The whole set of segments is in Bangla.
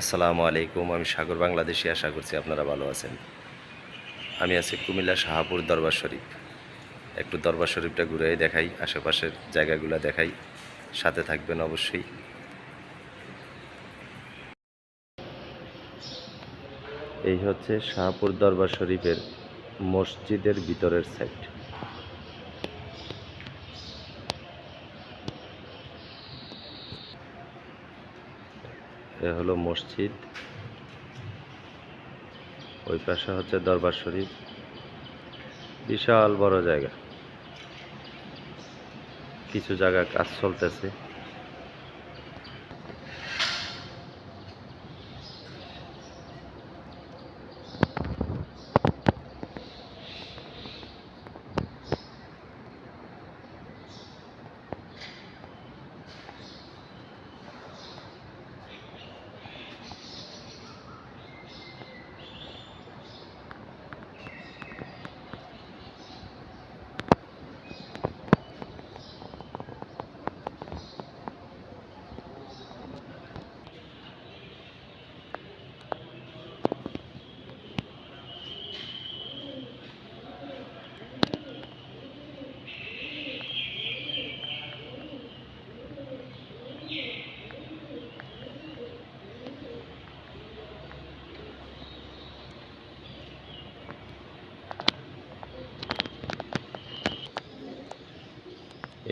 আসসালামু আলাইকুম, আমি সাগর বাংলাদেশি, আশা করছি আপনারা ভালো আছেন। আমি আছি কুমিল্লা শাহাপুর দরবার শরীফ। একটু দরবার শরীফটা ঘুরে দেখাই, আশেপাশের জায়গাগুলো দেখাই। সাথে থাকবেন অবশ্যই। এই হচ্ছে শাহপুর দরবার শরীফের মসজিদের ভিতরের সাইড এ হলো মসজিদ। ওই পাশে হচ্ছে দরবার শরীফ। বিশাল বড় জায়গা। কিছু জায়গা কাজ চলতেছে।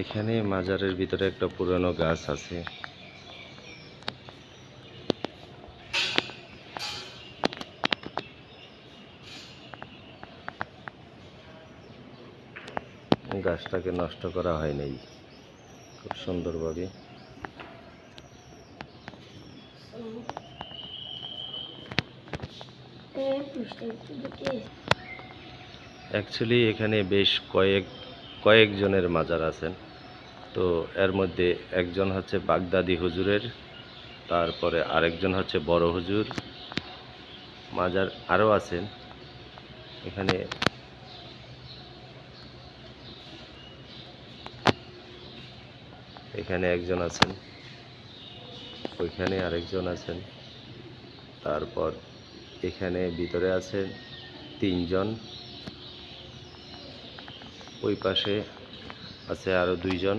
এখানে মাজারের ভিতরে একটা পুরনো গাছ আছে। গাছটাকে নষ্ট করা হয় নাই। খুব সুন্দরভাবে। অ্যাকচুয়ালি এখানে বেশ কয়েক কয়েকজনের মাজার আছেন। তো এর মধ্যে একজন হচ্ছে বাগদাদি হুজুরের, তারপরে আরেকজন হচ্ছে বড় হুজুর, মাজার আরও আছেন। এখানে এখানে একজন আছেন, ওইখানে আরেকজন আছেন, তারপর এখানে ভিতরে আছেন তিনজন। ওই পাশে আছে আরও দুইজন।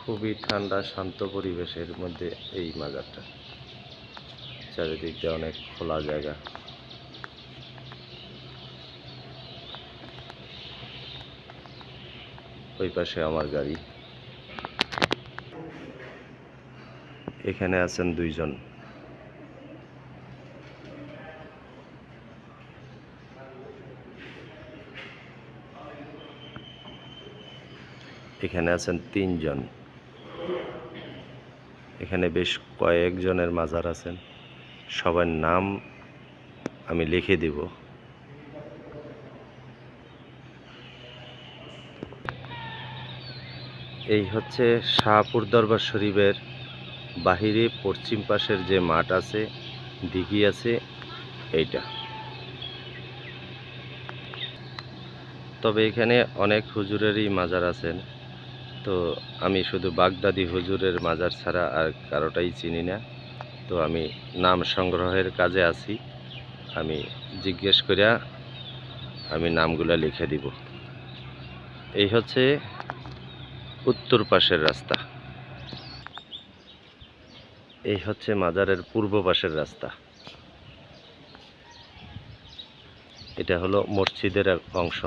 খুবই ঠান্ডা, শান্ত পরিবেশের মধ্যে এই মাজারটা। চারিদিক দিয়ে অনেক খোলা জায়গা। ওই পাশে আমার গাড়ি। এখানে আছেন দুইজন। এখানে আছেন তিনজন। এখানে বেশ কয়েকজনের মাজার আছেন। সবার নাম আমি লিখে দিব। এই হচ্ছে শাহপুর দরবার শরীফের বাহিরে পশ্চিম পাশের যে মাঠ আছে, দিঘি আছে, এইটা। তবে এখানে অনেক হুজুরেরই মাজার আছেন। তো আমি শুধু বাগদাদি হুজুরের মাজার ছাড়া আর কারোটাই চিনি না। তো আমি নাম সংগ্রহের কাজে আছি। আমি জিজ্ঞেস করিয়া আমি নামগুলা লিখে দিব। এই হচ্ছে উত্তর পাশের রাস্তা। এই হচ্ছে মাজারের পূর্ব পাশের রাস্তা। এটা হলো মসজিদের অংশ।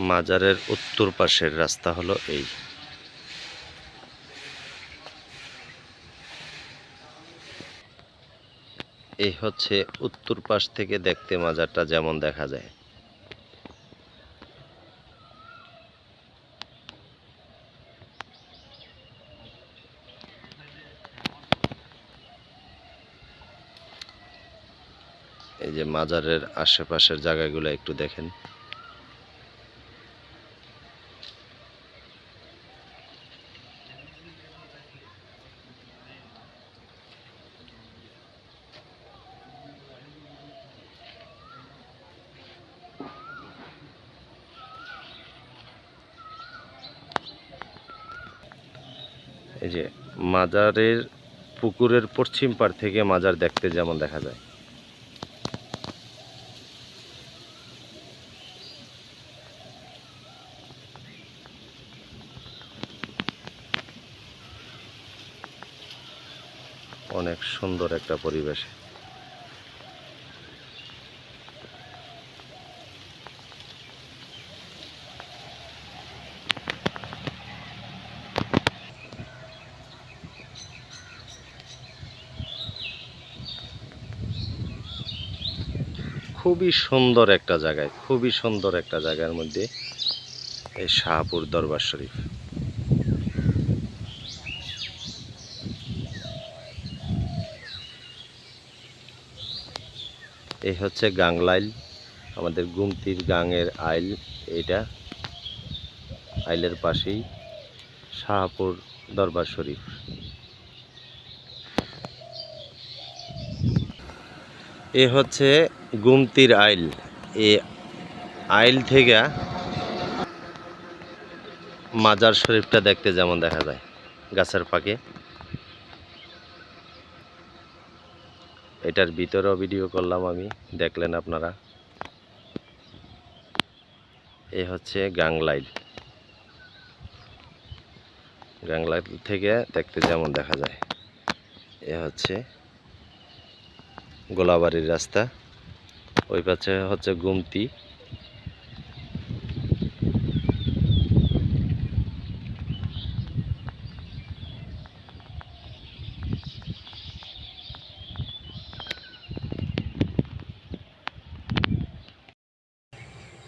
মাজারের উত্তর পাশের রাস্তা হলো এই। এই হচ্ছে উত্তর পাশ থেকে দেখতে মাজারটা যেমন দেখা যায়। এই যে মাজারের আশেপাশের জায়গাগুলো একটু দেখেন। এই যে মাজারের পুকুরের পশ্চিম পার থেকে মাজার দেখতে যেমন দেখা যায়। অনেক সুন্দর একটা পরিবেশ। খুবই সুন্দর একটা জায়গায়, খুবই সুন্দর একটা জায়গার মধ্যে এই শাহপুর দরবার শরীফ। এই হচ্ছে গাংলাইল আমাদের গুমতির গাঙের আইল এটা আইলের পাশেই শাহপুর দরবার শরীফ। এ হচ্ছে গুমতির আইল। এ আইল থেকে মাজার শরীফটা দেখতে যেমন দেখা যায়, গাছের ফাঁকে। এটার ভিতরেও ভিডিও করলাম আমি, দেখলেন আপনারা। এ হচ্ছে গাংলাইল। গাংলাইল থেকে দেখতে যেমন দেখা যায়। এ হচ্ছে গোলাবাড়ির রাস্তা। ওই পাশে হচ্ছে গুমতি।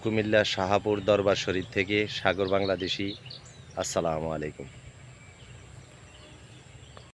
কুমিল্লা শাহাপুর দরবার শরীফ থেকে সাগর বাংলাদেশি। আসসালামু আলাইকুম।